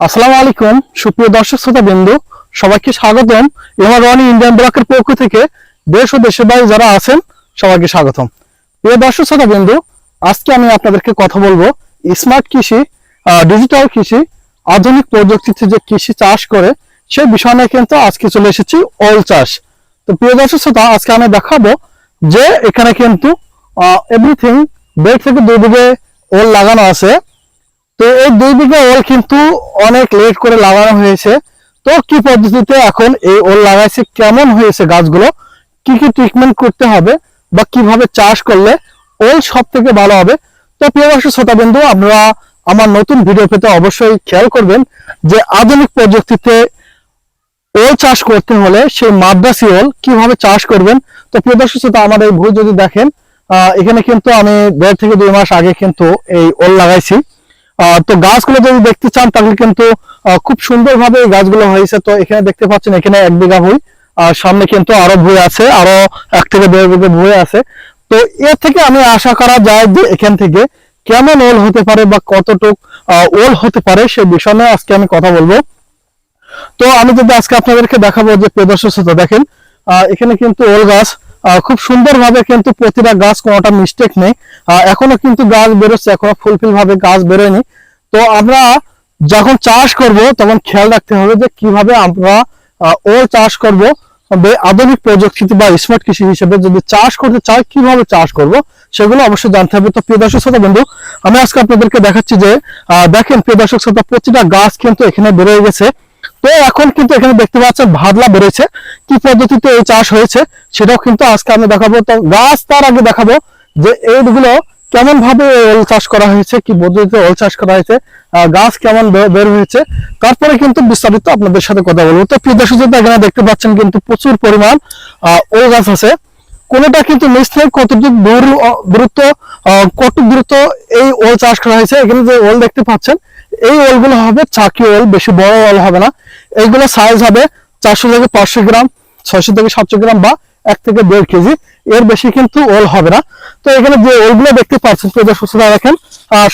আসসালামু আলাইকুম, সুপ্রিয় দর্শক শ্রোতা বিন্দু সবাইকে স্বাগতম। এবার রনি ইন্ডিয়ান ব্লকের পক্ষ থেকে দেশ ও দেশের বাইরে যারা আছেন, সবাইকে স্বাগতম। প্রিয় দর্শক শ্রোতা বিন্দু আজকে আমি আপনাদেরকে কথা বলব স্মার্ট কৃষি ডিজিটাল কৃষি, আধুনিক প্রযুক্তিতে যে কৃষি চাষ করে সেই বিষয় নিয়ে কিন্তু আজকে চলে এসেছি ওল চাষ। তো প্রিয় দর্শক শ্রোতা, আজকে আমি দেখাবো যে এখানে কিন্তু এভরিথিং দেড় থেকে দুই ওল লাগানো আছে। তো এই দুই বিঘা ওল কিন্তু অনেক লেট করে লাগানো হয়েছে। তো কি পদ্ধতিতে এখন এই ওল লাগাইছে? কেমন হয়েছে গাছগুলো? কি কি ট্রিটমেন্ট করতে হবে? বা কীভাবে চাষ করলে ওল সব থেকে ভালো হবে? তো প্রিয় শ্রোতা বিন্দু আপনারা আমার নতুন ভিডিও পেতে অবশ্যই খেয়াল করবেন যে আধুনিক প্রযুক্তিতে ওল চাষ করতে হলে সেই মাদ্রাসি ওল কীভাবে চাষ করবেন? তো প্রিয় দর্শক শ্রোতা আমার এই ভুল যদি দেখেন আহ, এখানে কিন্তু আমি দেড় থেকে দুই মাস আগে কিন্তু এই ওল লাগাইছি। তো গাছগুলো যদি দেখতে চান, তাহলে কিন্তু খুব সুন্দরভাবে এই গাছগুলো হয়েছে। তো এখানে দেখতে পাচ্ছেন, এখানে এক বিঘা ভুই, আর সামনে কিন্তু আরও ভুই আছে, আরও এক থেকে দেড় বিঘা ভুই আছে। তো এর থেকে আমি আশা করা যায় যে এখান থেকে কেমন ওল হতে পারে বা কতটুক ওল হতে পারে সেই বিষয় নিয়ে আজকে আমি কথা বলব। তো আমি যদি আজকে আপনাদেরকে দেখাবো যে প্রদর্শন দেখেন এখানে কিন্তু ওল গাছ খুব সুন্দরভাবে কিন্তু প্রতিটা গাছ কোনোটা মিস্টেক নেই। এখনও কিন্তু গাছ বেরোচ্ছে, এখনও ফুলফিল ভাবে গাছ বেরোয়নি। তো আমরা যখন চাষ করব, তখন খেয়াল রাখতে হবে যে কীভাবে আমরা ওল চাষ করব। আধুনিক প্রযুক্তিতে বা স্মার্ট কৃষি হিসেবে যদি চাষ করতে চাই, কীভাবে চাষ করব, সেগুলো অবশ্যই জানতে হবে। তো প্রিয় দর্শক, শ্রোতা বন্ধু, আমি আজকে আপনাদেরকে দেখাচ্ছি যে দেখেন প্রিয় দর্শক, শ্রোতা, প্রতিটা গাছ কিন্তু এখানে বেরোয় গেছে। তো এখন কিন্তু এখানে দেখতে পাচ্ছেন ভাদলা বেড়েছে। কি পদ্ধতিতে এই চাষ হয়েছে সেটাও কিন্তু আজকে আমি দেখাবো। তো গাছ তার আগে দেখাবো যে এইগুলো কেমন ভাবে ওল চাষ করা হয়েছে, কি পদ্ধতিতে ওল চাষ করা হয়েছে গাছ কেমন বের হয়েছে। তারপরে কিন্তু বিস্তারিত আপনাদের সাথে কথা বলব। তো প্রিয় দর্শক এখানে দেখতে পাচ্ছেন কিন্তু প্রচুর পরিমাণ ওল গাছ আছে। কোনটা কিন্তু নিচ থেকে কতটুকু দূর দূরত্ব কতটুকু দূরত্ব এই ওল চাষ করা হয়েছে। এখানে যে ওল দেখতে পাচ্ছেন এই ওলগুলো হবে চাকি ওল বেশি বড় ওল হবে না। এইগুলো সাইজ হবে চারশো থেকে পাঁচশো গ্রাম, ছয়শো থেকে সাতশো গ্রাম বা এক থেকে দেড় কেজি। এর বেশি কিন্তু ওল হবে না। তো এখানে যে ওলগুলো দেখতে পাচ্ছেন দর্শক শ্রোতা দেখেন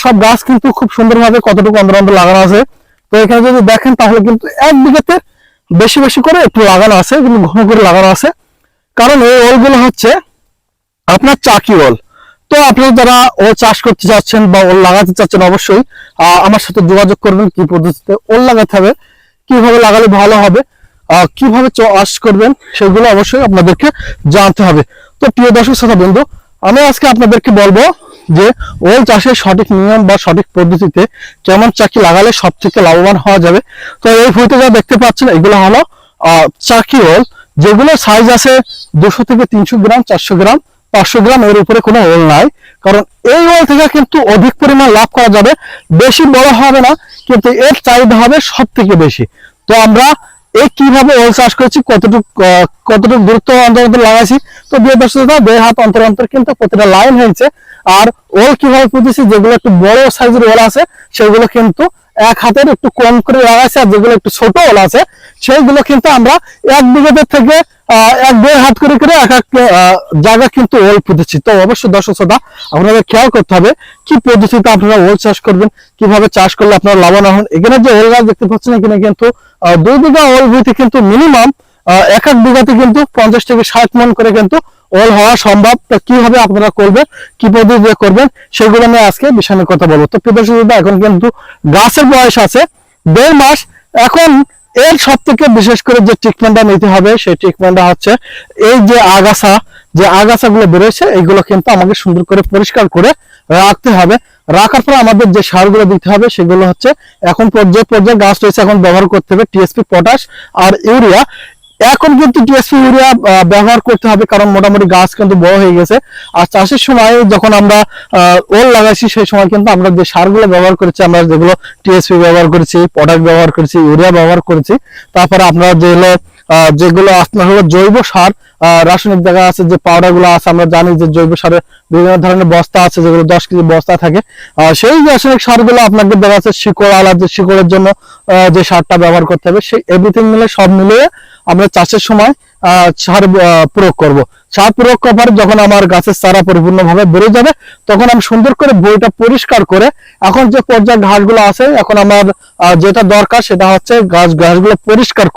সব গাছ কিন্তু খুব সুন্দরভাবে কতটুকু অন্তর অন্তর লাগানো আছে। তো এখানে যদি দেখেন, তাহলে কিন্তু এক বিঘাতে বেশি বেশি করে একটু লাগানো আছে, কিন্তু ঘন করে লাগানো আছে। কারণ এই ওলগুলো হচ্ছে আপনার চাকি ওল তো আপনারা যারা ওল চাষ করতে চাচ্ছেন বা ওল লাগাতে চাচ্ছেন অবশ্যই আমার সাথে যোগাযোগ করবেন কি পদ্ধতিতে ওল লাগাতে হবে, কীভাবে লাগালে ভালো হবে কীভাবে চাষ করবেন, সেগুলো অবশ্যই আপনাদেরকে জানতে হবে। তো প্রিয় দর্শক, শ্রোতা বন্ধু, আমি আজকে আপনাদেরকে বলব যে ওল চাষের সঠিক নিয়ম বা সঠিক পদ্ধতিতে কেমন চাকি লাগালে সব থেকে লাভবান হওয়া যাবে। তো এই ফুটে যা দেখতে পাচ্ছেন, এগুলো হলো চাকি ওল যেগুলো সাইজ আছে দুশো থেকে তিনশো গ্রাম, চারশো গ্রাম। পাঁচশো গ্রাম এর উপরে কোনো ওল নাই। কারণ এই ওল থেকে কিন্তু অধিক পরিমাণ লাভ করা যাবে। বেশি বড় হবে না, কিন্তু এর চাহিদা হবে সব থেকে বেশি। তো আমরা এই কীভাবে ওল চাষ করেছি, কতটুকু কতটুকু দূরত্ব অন্তর অন্তর লাগাইছি, তো দুই দর্শকতা দেড় হাত অন্তর অন্তর কিন্তু প্রতিটা লাইন হয়েছে। আর ওল কীভাবে পুঁতেছি, যেগুলো একটু বড় সাইজের ওল আছে, সেগুলো কিন্তু এক হাতের একটু কম করে লাগাইছে, আর যেগুলো একটু ছোট ওল আছে সেইগুলো কিন্তু আমরা এক বিঘাতে থেকে এক দেড় হাত করে করে এক এক জায়গা কিন্তু ওল পুঁতেছি। তো অবশ্যই দর্শক শ্রোতা, আপনাদের খেয়াল করতে হবে কি পদ্ধতিতে আপনারা ওল চাষ করবেন, কীভাবে চাষ করলে আপনারা লাভবান হন। এখানে যে ওল গাছ দেখতে পাচ্ছেন, এখানে কিন্তু দুই বিঘা ওল ভুইতে কিন্তু মিনিমাম এক এক বিঘাতে কিন্তু পঞ্চাশ থেকে ষাট মন করে কিন্তু ওল হওয়া সম্ভব। তো কীভাবে আপনারা করবেন, কি পদ্ধতিতে করবেন, সেগুলো নিয়ে আজকে বিষয় কথা বলব। তো প্রিয় দর্শক এখন কিন্তু গাছের বয়স আছে, দেড় মাস। এখন এর সব থেকে বিশেষ করে যে ট্রিটমেন্টটা নিতে হবে, সেই ট্রিটমেন্টটা হচ্ছে এই যে আগাছা, যে আগাছাগুলো বেরোয়েছে, এইগুলো কিন্তু আমাকে সুন্দর করে পরিষ্কার করে রাখতে হবে। রাখার পর আমাদের যে সারগুলো দিতে হবে, সেগুলো হচ্ছে এখন পর্যায়ে পর্যায়ে গাছ রয়েছে, এখন ব্যবহার করতে হবে টিএসপি পটাশ আর ইউরিয়া। এখন কিন্তু ডিএসপি ইউরিয়া ব্যবহার করতে হবে, কারণ মোটামুটি গাছ কিন্তু বড় হয়ে গেছে। আর চাষের সময় যখন আমরা ওল লাগাইছি, সেই সময় কিন্তু আমরা যে সারগুলো ব্যবহার করেছি, আমরা যেগুলো টিএসপি ব্যবহার করেছি পটাশ ব্যবহার করেছি ইউরিয়া ব্যবহার করেছি, তারপরে আপনারা যেগুলো যেগুলো আপনার হলো জৈব সার রাসায়নিক দেখা আছে, যে পাউডারগুলো আছে, আমরা জানি যে জৈব সারের বিভিন্ন ধরনের বস্তা আছে, যেগুলো দশ কেজি বস্তা থাকে। সেই রাসায়নিক সারগুলো আপনাকে দেখা যাচ্ছে শিকড় আলাদা শিকড়ের জন্য যে সারটা ব্যবহার করতে হবে, সেই এভরিথিং মিলে, সব মিলিয়ে আমরা চাষের সময় সার প্রয়োগ করব। সার প্রয়োগ করার যখন আমার গাছের চারা পরিপূর্ণভাবে বেড়ে যাবে, তখন আমি সুন্দর করে বইটা পরিষ্কার করে, এখন যে পর্যায়ে ঘাসগুলো আছে, এখন আমার যেটা দরকার সেটা হচ্ছে গাছ, ঘাসগুলো পরিষ্কার